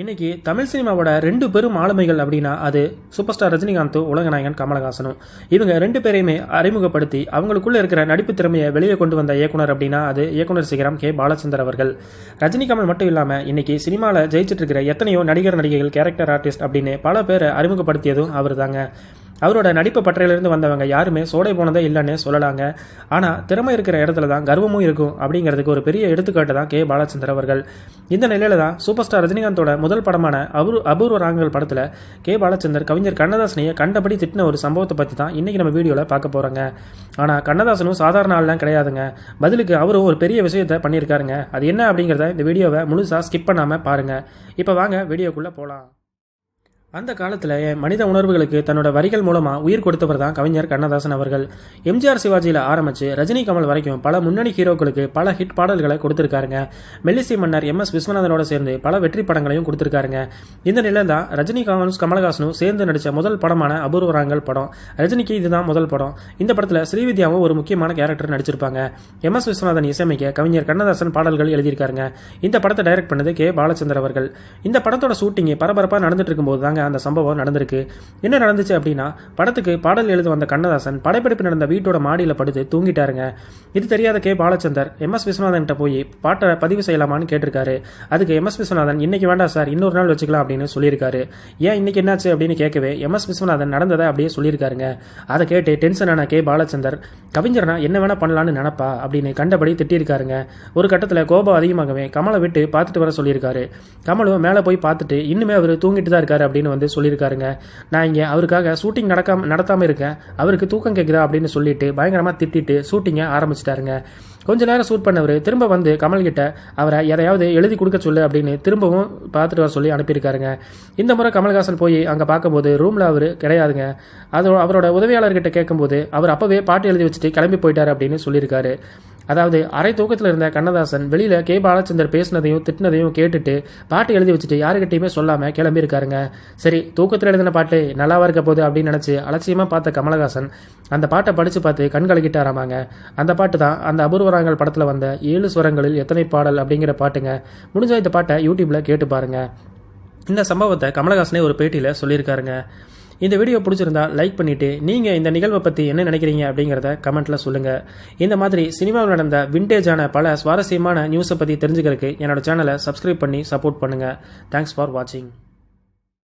இன்னைக்கு தமிழ் சினிமாவோட ரெண்டு பெரும் ஆளுமைகள் அப்படின்னா அது சூப்பர் ஸ்டார் ரஜினிகாந்தும் உலகநாயகன் கமலஹாசனும். இவங்க ரெண்டு பேரையுமே அறிமுகப்படுத்தி அவங்களுக்குள்ள இருக்கிற நடிப்பு திறமையை வெளியே கொண்டு வந்த இயக்குனர் அப்படின்னா அது இயக்குனர் சிகரம் கே. பாலச்சந்தர் அவர்கள். ரஜினி கமல் மட்டும் இல்லாமல் இன்னைக்கு சினிமாவில் ஜெயிச்சிட்டு இருக்கிற எத்தனையோ நடிகர் நடிகைகள் கேரக்டர் ஆர்டிஸ்ட் அப்படின்னு பல பேரை அறிமுகப்படுத்தியதும் அவர் தாங்க அவரோட நடிப்பு பற்றையிலிருந்து வந்தவங்க யாருமே சோடை போனதே இல்லைன்னு சொல்லலாங்க. ஆனால் திறமை இருக்கிற இடத்துல தான் கர்வமும் இருக்கும் அப்படிங்கிறதுக்கு ஒரு பெரிய எடுத்துக்காட்டு தான் கே. பாலச்சந்தர் அவர்கள். இந்த நிலையில தான் சூப்பர் ஸ்டார் ரஜினிகாந்தோட முதல் படமான அபூர் அபூர்வ ராகங்கள் படத்தில் கே. பாலச்சந்தர் கவிஞர் கண்ணதாசனையை கண்டபடி திட்டின ஒரு சம்பவத்தை பற்றி தான் இன்றைக்கி நம்ம வீடியோவில் பார்க்க போகிறோங்க ஆனால் கண்ணதாசனும் சாதாரண ஆள்லாம் கிடையாதுங்க. பதிலுக்கு அவரும் ஒரு பெரிய விஷயத்தை பண்ணியிருக்காருங்க. அது என்ன அப்படிங்கிறத இந்த வீடியோவை முழுசாக ஸ்கிப் பண்ணாமல் பாருங்கள் இப்போ வாங்க வீடியோக்குள்ளே போகலாம் அந்த காலத்தில் மனித உணர்வுகளுக்கு தன்னோட வரிகள் மூலமாக உயிர் கொடுத்தவர் தான் கவிஞர் கண்ணதாசன் அவர்கள். எம்ஜிஆர் சிவாஜியில் ஆரம்பித்து ரஜினி கமல் வரைக்கும் பல முன்னணி ஹீரோக்களுக்கு பல ஹிட் பாடல்களை கொடுத்துருக்காருங்க. மெல்லிசி மன்னர் எம் எஸ் விஸ்வநாதனோட சேர்ந்து பல வெற்றி படங்களையும் கொடுத்துருக்காருங்க. இந்த நிலையில் தான் ரஜினி கமலும் கமலஹாசனும் சேர்ந்து நடித்த முதல் படமான அபூர்வராங்கள் படம். ரஜினிக்கு இதுதான் முதல் படம். இந்த படத்தில் ஸ்ரீவித்யாவும் ஒரு முக்கியமான கேரக்டர் நடிச்சிருப்பாங்க. எம் எஸ் விஸ்வநாதன் இசையமைக்க கவிஞர் கண்ணதாசன் பாடல்கள் எழுதியிருக்காருங்க. இந்த படத்தை டைரக்ட் பண்ணது கே. பாலச்சந்தர் அவர்கள். இந்த படத்தோட ஷூட்டிங் பரபரப்பாக நடந்துட்டு இருக்கும்போது தாங்க அந்த சம்பவம் நடந்திருக்கு. என்ன நடந்துச்சு அப்படின்னா படத்துக்கு பாடல் எழுத வந்த கண்ணதாசன் படப்பிடிப்பு நடந்த வீட்டோட மாடியில் படுத்து தூங்கிட்டாருங்க. இது தெரியாத K. Balachander M. S. Viswanathan போய் பாட்டை பதிவு செய்யலாமான்னு கேட்டிருக்காரு. அதுக்கு எம். எஸ். விஸ்வநாதன் இன்னைக்கு வேண்டாம் சார் இன்னொரு நாள் வச்சுக்கலாம் அப்படின்னு சொல்லியிருக்காரு. ஏன் இன்னைக்கு என்னாச்சு அப்படின்னு கேட்கவே எம். எஸ். விஸ்வநாதன் நடந்ததை அப்படியே சொல்லியிருக்காருங்க. அதை கேட்டு டென்ஷன் ஆன கே. பாலச்சந்தர் கவிஞர்னா என்ன வேணா பண்ணலான்னு நினப்பா அப்படின்னு கண்டபடி திட்டிருக்காருங்க ஒரு கட்டத்தில் கோபம் அதிகமாகவே கமலை விட்டு பார்த்துட்டு வர சொல்லியிருக்காரு. கமலும் மேலே போய் பார்த்துட்டு இன்னுமே அவர் தூங்கிட்டு தான் இருக்காரு அப்படின்னு வந்து சொல்லியிருக்காருங்க. நான் இங்கே அவருக்காக ஷூட்டிங் நடக்காம நடத்தாமல் இருக்கேன். அவருக்கு தூக்கம் கேட்குதா அப்படின்னு சொல்லிட்டு பயங்கரமாக திட்டிட்டு ஷூட்டிங்கை ஆரம்பிச்சிட்டாருங்க. கொஞ்ச நேரம் ஷூட் பண்ணவர் திரும்ப வந்து கமல்கிட்ட அவரை எதையாவது எழுதி கொடுக்க சொல்லு அப்படின்னு திரும்பவும் பார்த்துட்டு வர சொல்லி அனுப்பியிருக்காருங்க. இந்த முறை கமல்ஹாசன் போய் அங்கே பார்க்கும்போது ரூமில் அவர் கிடையாதுங்க. அது அவரோட உதவியாளர்கிட்ட கேட்கும்போது அவர் அப்போவே பாட்டு எழுதி வச்சுட்டு கிளம்பி போயிட்டார் அப்படின்னு சொல்லியிருக்காரு. அதாவது அரை தூக்கத்தில் இருந்த கண்ணதாசன் வெளியில் கே. பாலச்சந்தர் பேசினதையும் திட்டினதையும் கேட்டுட்டு பாட்டு எழுதி வச்சுட்டு யாருக்கிட்டையுமே சொல்லாமல் கிளம்பியிருக்காருங்க. சரி தூக்கத்தில் எழுதின பாட்டு நல்லாவா இருக்க போகுது அப்படின்னு நினச்சி அலட்சியமாக பார்த்த கமலஹாசன் அந்த பாட்டை படித்து பார்த்து கண் கலக்கிட்டாராமாங்க. அந்த பாட்டு தான் அந்த அபூர்வராங்கள் படத்தில் வந்த ஏழு ஸ்வரங்களில் எத்தனை பாடல் அப்படிங்கிற பாட்டுங்க. முடிஞ்ச இந்த பாட்டை யூடியூப்பில் கேட்டு பாருங்க. இந்த சம்பவத்தை கமலஹாசனே ஒரு பேட்டியில் சொல்லியிருக்காருங்க. இந்த வீடியோ பிடிச்சிருந்தா லைக் பண்ணிவிட்டு நீங்கள் இந்த நிகழ்வை பற்றி என்ன நினைக்கிறீங்க அப்படிங்கிறத கமெண்ட்டில் சொல்லுங்கள் இந்த மாதிரி சினிமாவில் நடந்த விண்டேஜான பல சுவாரஸ்யமான நியூஸை பற்றி தெரிஞ்சுக்கிறதுக்கு என்னோட சேனலை சப்ஸ்கிரைப் பண்ணி சப்போர்ட் பண்ணுங்கள் தேங்க்ஸ் ஃபார் வாட்சிங்